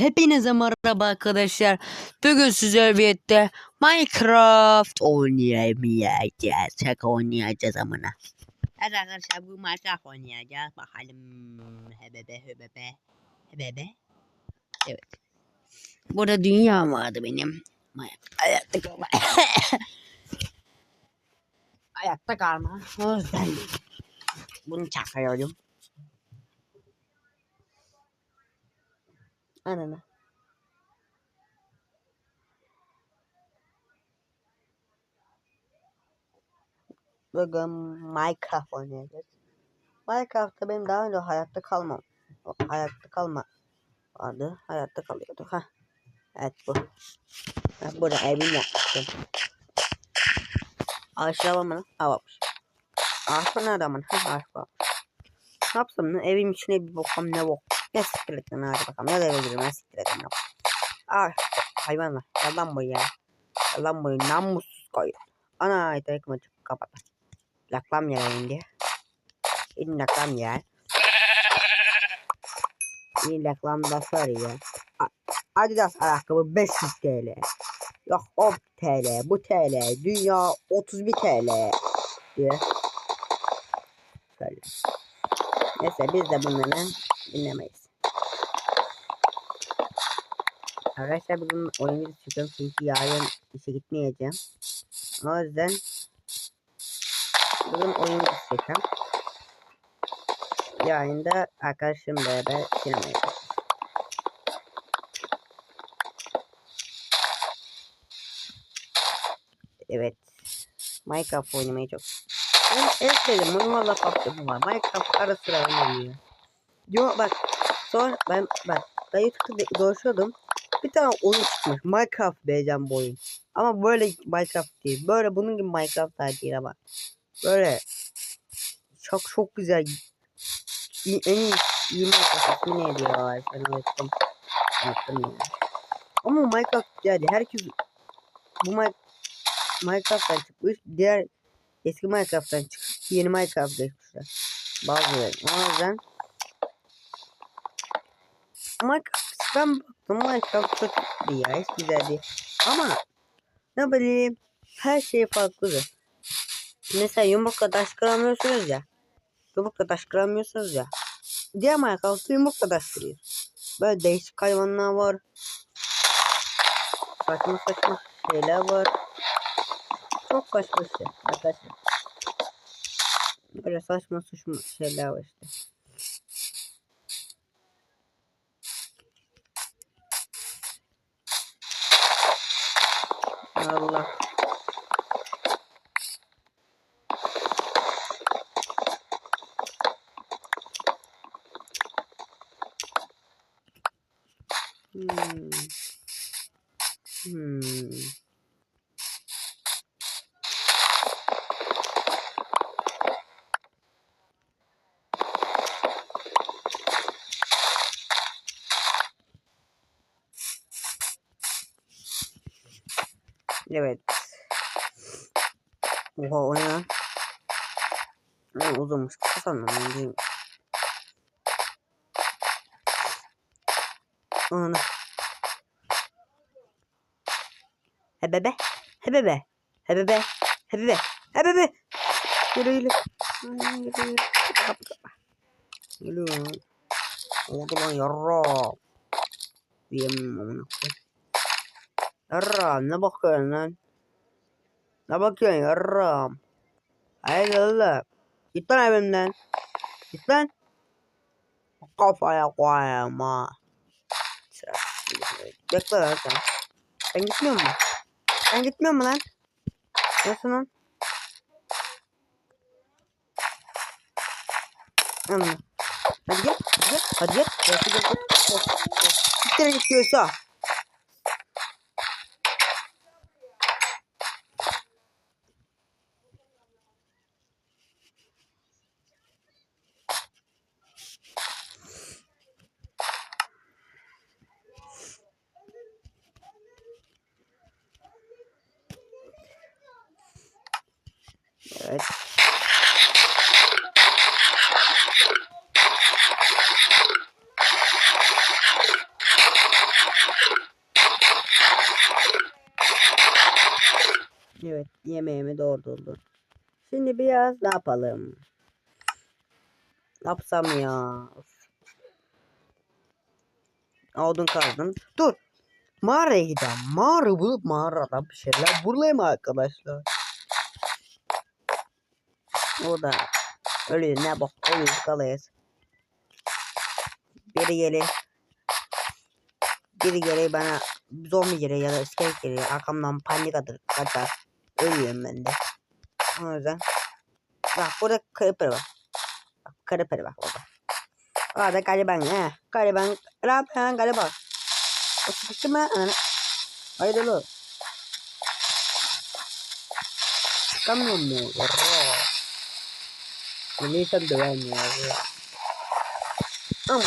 Hepinize merhaba arkadaşlar. Bugün size birlikte Minecraft oynayamayacağız. Şaka oynayacağız amına. Evet arkadaşlar bu Minecraft oynayacağız. Bakalım. Hebebe hebebe. Hebebe. Evet. Burada dünya vardı benim. Ayakta kalma. Ayakta kalma. O yüzden bunu çakıyorum. Ananı. Bugün Minecraft oynayacağız. Minecraft'ta benim daha önce hayatta kalmam. o Hayatta kalma vardı. Hayatta kalıyorduk. ha. Evet bu. Ben burada evim yapmıştım. Ağaçlar var mı lan? Ha varmış. Ağaç var nerede aman? Ha ağaç var. Ne yapsam lan? Evin içine bir bakalım ne bok. Ne siktir lan hadi bakalım. Ya da eve girelim. Ne siktir et lan. Ah hayvan var. Yalan bu ya. Yalan bu namussuz koy. Ana ite ekmek kapat. Laklam yer indi. İn laklam yer. İn laklam da söylüyor. Adidas ayakkabı 500 TL. Yok 10 TL, bu TL, dünya 31 TL diye. Söyle. Neyse biz de bunları dinlemeyiz. Arkadaşlar bugün oyunu çıkıyorum çünkü yarın işe gitmeyeceğim. O yüzden bugün oyunu çekeceğim. Yarın da arkadaşım beraber sinemaya. Evet. Minecraft oynamayı çok. Ben en sevdiğim bunu valla kaptım var. Minecraft ara sıra oynanıyor. Yo bak. Sonra ben bak. Ben YouTube'da dolaşıyordum. Bir tane oyun çıkmış. Minecraft diyeceğim bu oyun. Ama böyle Minecraft değil. Böyle bunun gibi Minecraft değil ama. Böyle çok çok güzel. En iyi, iyi Minecraft ismi neydi ya? Ben unuttum. Unuttum. Ama Minecraft yani herkes bu Minecraft Minecraft'tan çıkmış. Diğer eski Minecraft'tan çıkıp yeni Minecraft'a geçmişler. Bazıları. O yüzden Minecraft ben Minecraft çok iyi ya. Hiç güzel değil. Ama ne bileyim her şey farklıdır. Mesela yumrukla taş kıramıyorsunuz ya. Yumrukla taş kıramıyorsunuz ya. Diğer Minecraft'ta yumrukla taş kırıyor. Böyle değişik hayvanlar var. Saçma saçma şeyler var. Çok saçma şey arkadaşlar. Böyle saçma saçma şeyler var işte. Allah. Hmm. Hmm. Evet. Oha o ne lan? Ne uzamış kısa ben değil. Hebebe. Hebebe. Hebebe. Hebebe. Hebebe. Yürü yürü. Yürü yürü. Yürü. Oldu lan yarra. Diyemem amına koyayım. Yarram ne bakıyorsun lan? Ne bakıyorsun yarram? Haydi oğlum. Git lan evimden. Git lan. Kafaya koyayım ha. Bekle lan sen. Sen gitmiyor musun? Sen gitmiyor musun lan? Nasıl lan? Hadi gel. Hadi gel. Hadi gel. Gel, gel, gel, gel. Siktir git diyorsa. Evet. Yemeğimi doldurdum. Şimdi biraz ne yapalım? Ne yapsam ya? Odun kazdım. Dur. Mağaraya gideceğim. Mağara bulup mağaradan bir şeyler bulayım arkadaşlar. Orada öyle ne bak öyle kalıyız. Biri gelir. Biri gelir bana zombi gelir ya da iskelet gelir. Arkamdan panik atır kaçar. Ölüyorum ben de. O yüzden. Bak burada creeper var. Bak creeper bak orada. Orada gariban he. Gariban. Ne yapıyorsun gariban? O sıkıştı mı? Haydi oğlum. Çıkamıyor mu? Neyse dövemiyor. Ama.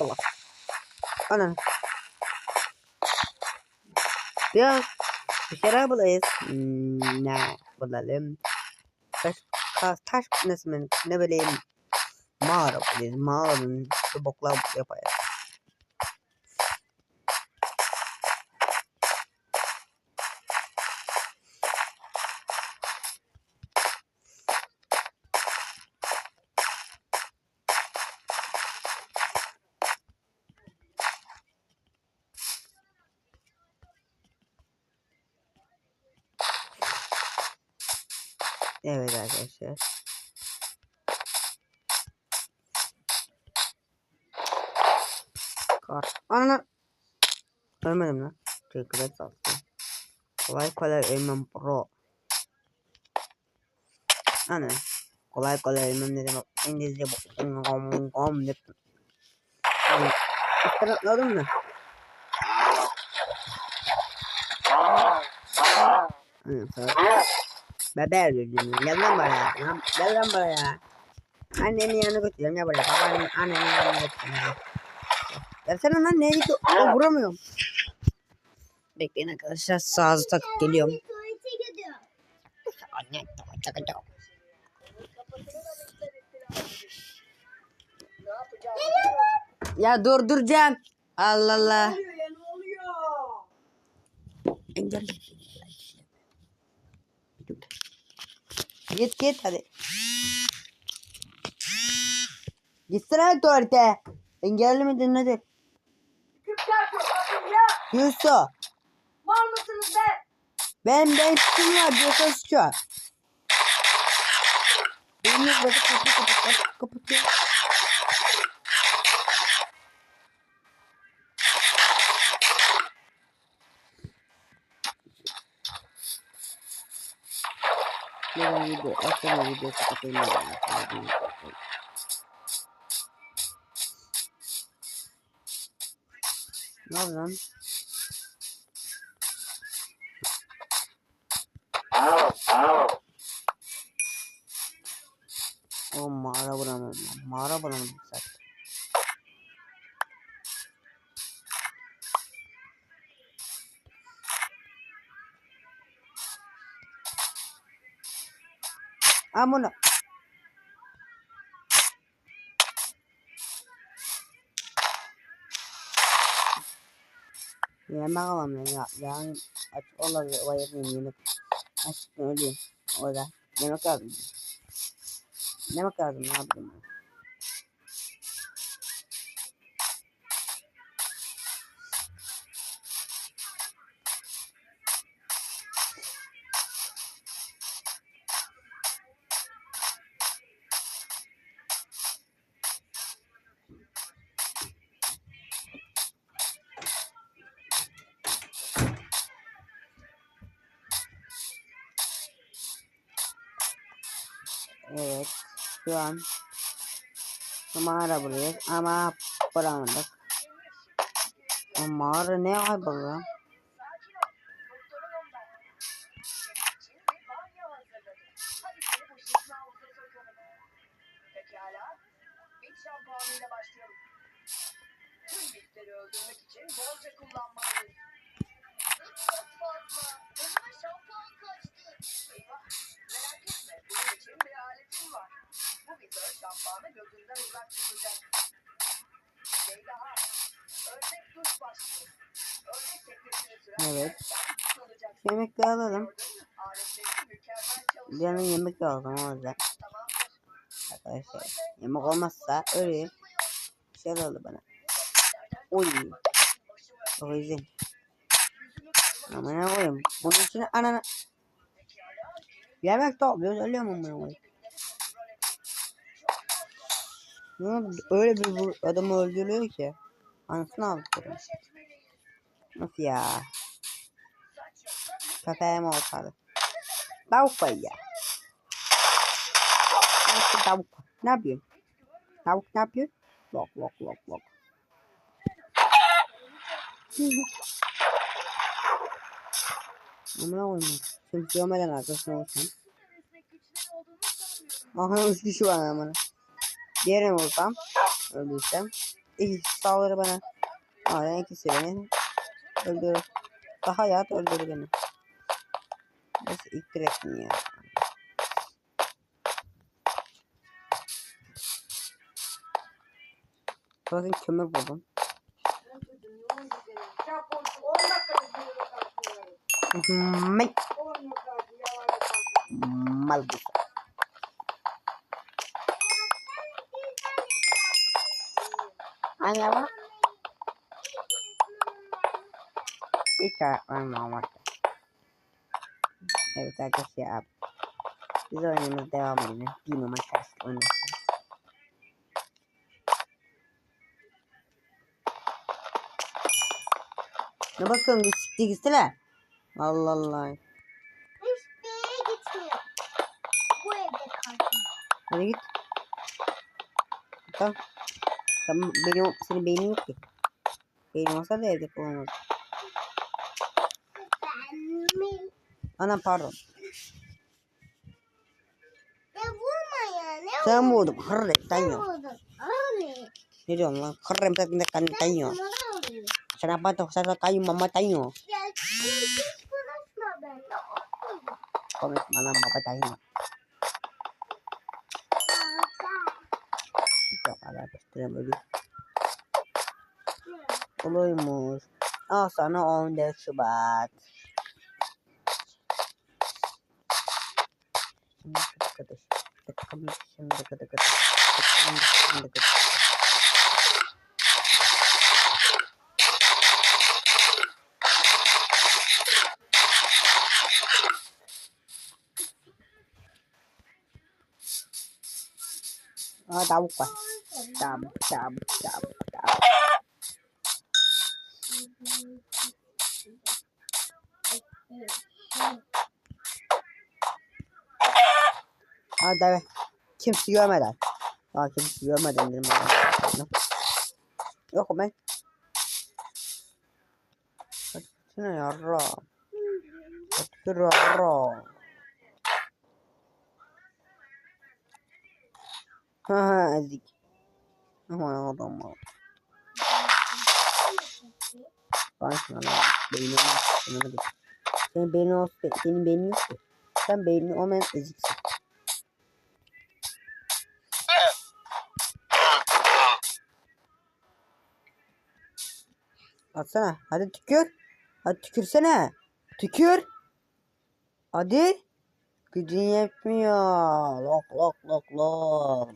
Allah. Ana. Biraz bir şeyler bulayız. Hmm, ne bulalım? Taş, taş, taş ben ne bileyim. Mağara bulayız. Mağaranın şu boklar yapayız. Evet arkadaşlar. Kar. Ana. Ölmedim lan. Teşekkür et olsun. Kolay kolay ölmem pro. Ana. Kolay kolay ölmem dedim. İngilizce bu. Gom gom dedim. Yani, üstten atladım mı? Ana sonra. Bebe öldürdüm. Gel lan buraya. Gel lan buraya. Annenin yanına götürüyorum. Gel buraya. Babanın annenin yanına götürüyorum. Gelsene lan neye gidiyor? Oh, vuramıyorum. Bekleyin arkadaşlar. Sağızı takıp geliyorum. Anne takacağım. Ya durduracağım. Allah Allah. Engel. Git git hadi. Gitsene tuvalete. Engelli miydin nedir? Kürtler bakın ya. Yusuf. Mal mısınız be? Ben ben kim var diyorsa suçu var. Benim bakıp kapı kapı kapı kapatıyor. Ben video, aslında video kapatayım. yani. Ne oldu lan? O Al bunu. Yemek alamıyorum ya. Yani aç olabilir. O yapayım yemek. Açıktan. Orada. Yemek lazım. Yemek lazım ne yapayım ben. Evet. Şu an mağara burayız ama bulamadık. O mağara ne kayboldu? Öldürmek için bolca kullanmalıyız. Şampuanı gözünden uzak tutacak. Şey daha. Ördek duş başlıyor. Ördek teknesini süren Evet. kalacaksın. Yemekleri alalım. Canım yemek lazım o yüzden. Arkadaşlar yemek olmazsa öleyim. Bir şey oldu bana. Oy. O yüzden. Ama ne koyayım? Bunun içine anana. Yemek topluyoruz ölüyorum amına koyayım. Ne öyle bir adamı öldürüyor ki. Anasını avlıyorum. Nasıl ya? Köpeğim olsaydı. Tavuk koy ya. Nasıl tavuk? Ne yapıyorsun? Tavuk ne yapıyor? Lok lok lok lok. Amına koyayım. Sırf görmeden arkasına olsam. Aha üç kişi var amına. Diğerini vursam. Öldürsem. İki kişi saldırı bana. Hala ikisi beni. Öldürür. Daha yat öldürür beni. Nasıl iktir ettin ya. Bakın kömür buldum. Mal. Mal bu. Anne bak. Hiç öğretmenim var. Evet arkadaşlar. Biz oyunumuz devam. Bir numara şarkı oynayalım. Ne bakıyorsun gittik gitsene. Allah Allah. Hiçbir gitmiyor. Bu evde kalsın. Hadi git. Tamam. Tamam benim senin beynin yok ki. Beynin olsa da evde kullanırız. Ben mi? Ana pardon. Ya vurma ya. Ne Sen vurdum. Hırretten Ne yok. vurdun? Abi. Ne diyorsun lan? Hırretten de kanıtan yok. Bana oluyor. Sen apa tuh? Saya kayu mama tanyo. Ya hiç konuşma benimle. Komik mana mama tanyo. Çok ada pasti böyle. Oluymuş. Al sana 14 Şubat. Şimdi kıdış. Tıkkım şimdi kıdı kıdı. Tıkkım şimdi kıdı. Aa tavuk var. Tavuk tavuk tavuk tavuk. Hadi be. Kimse görmeden. Aa kimse görmeden dedim. Yok ben. Ne yarra. Hadi yarra. Ha ha ezik. Aman adam var. Ben sana var. Sana da Senin beynin olsun. Senin beynin yok ki. Sen beynin olmayan eziksin. Atsana. Hadi tükür. Hadi tükürsene. Tükür. Hadi. Gücün yetmiyor. Lok lok lok lok.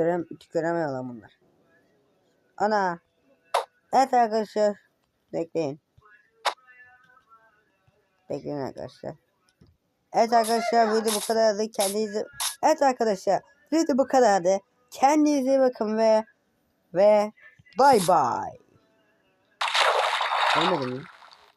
Tükürem, tüküremiyor lan bunlar. Ana. Evet arkadaşlar. Bekleyin. Bekleyin arkadaşlar. Evet arkadaşlar video bu kadardı. Kendinize... Evet arkadaşlar video bu kadardı. Kendinize bakın ve ve bay bay. Olmadı mı?